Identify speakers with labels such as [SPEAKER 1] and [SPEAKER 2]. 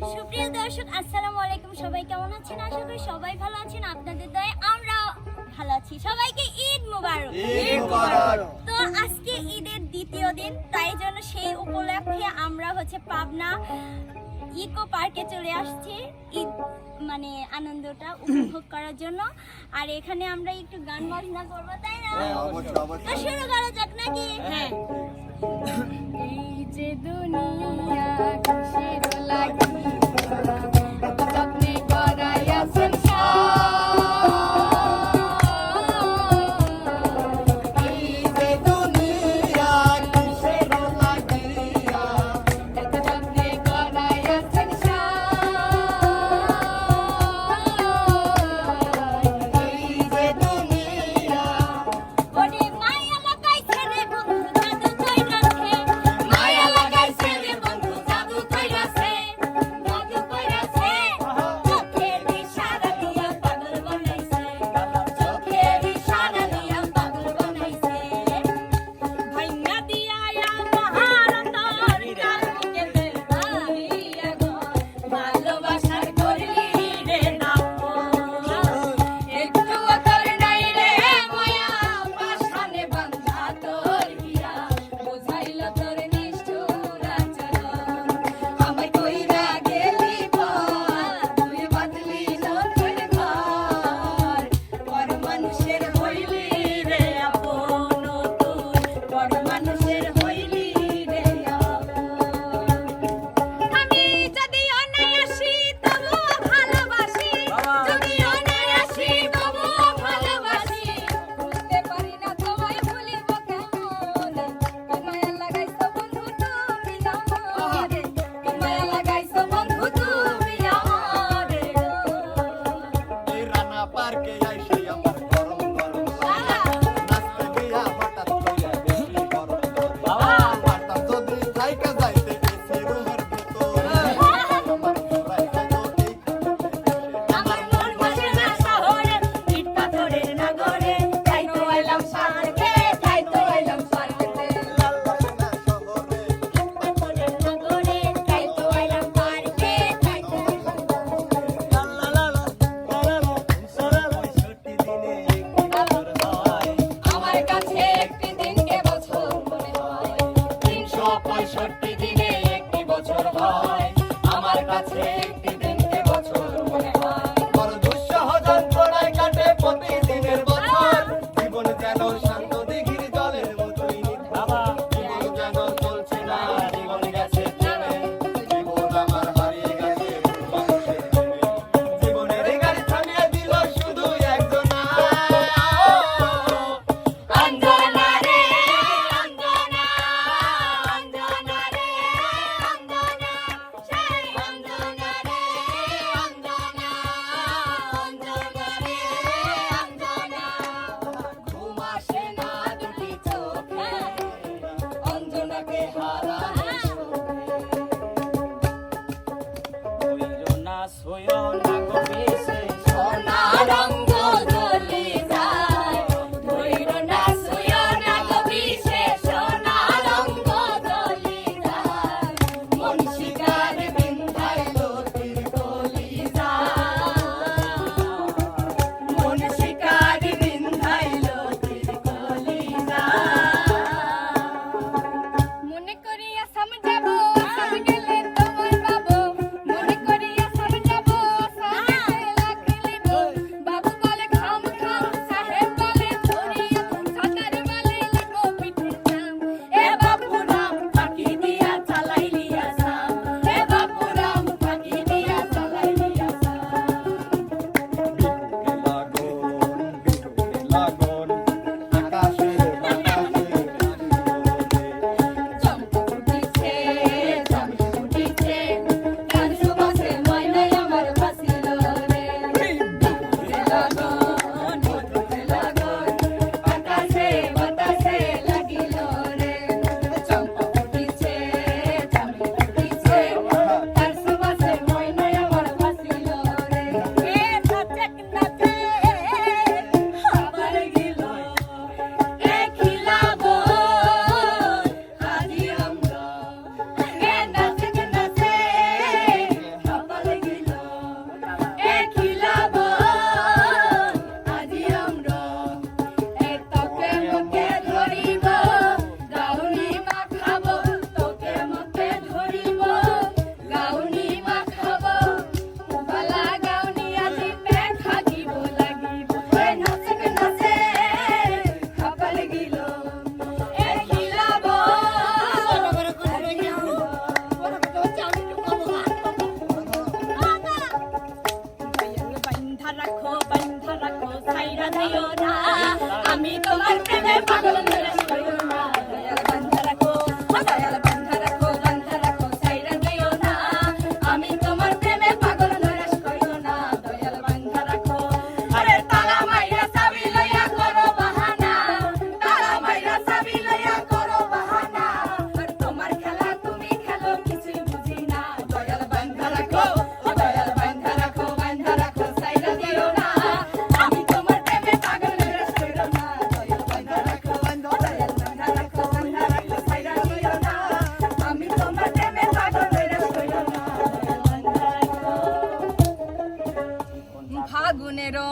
[SPEAKER 1] সুপ্রিয় দর্শক আসসালামু আলাইকুম। সবাই কেমন আছেন? আশা করি সবাই ভালো আছেন। আপনাদের দয়ে আমরা ভালো আছি। সবাইকে ঈদ মোবারক।
[SPEAKER 2] ঈদ মোবারক।
[SPEAKER 1] তো আজকে ঈদের দ্বিতীয় দিন তাই জন্য সেই উপলক্ষে আমরা হচ্ছে পাবনা ইকো পার্কে চলে আসছি। ঈদ মানে আনন্দটা উপভোগ করার জন্য। আর এখানে আমরা একটু গান বাজনা করব তাই না?
[SPEAKER 2] হ্যাঁ,
[SPEAKER 1] শুরু করা যাক নাকি? হ্যাঁ।
[SPEAKER 3] এই যে দুনিয়া কিসের
[SPEAKER 4] soy yo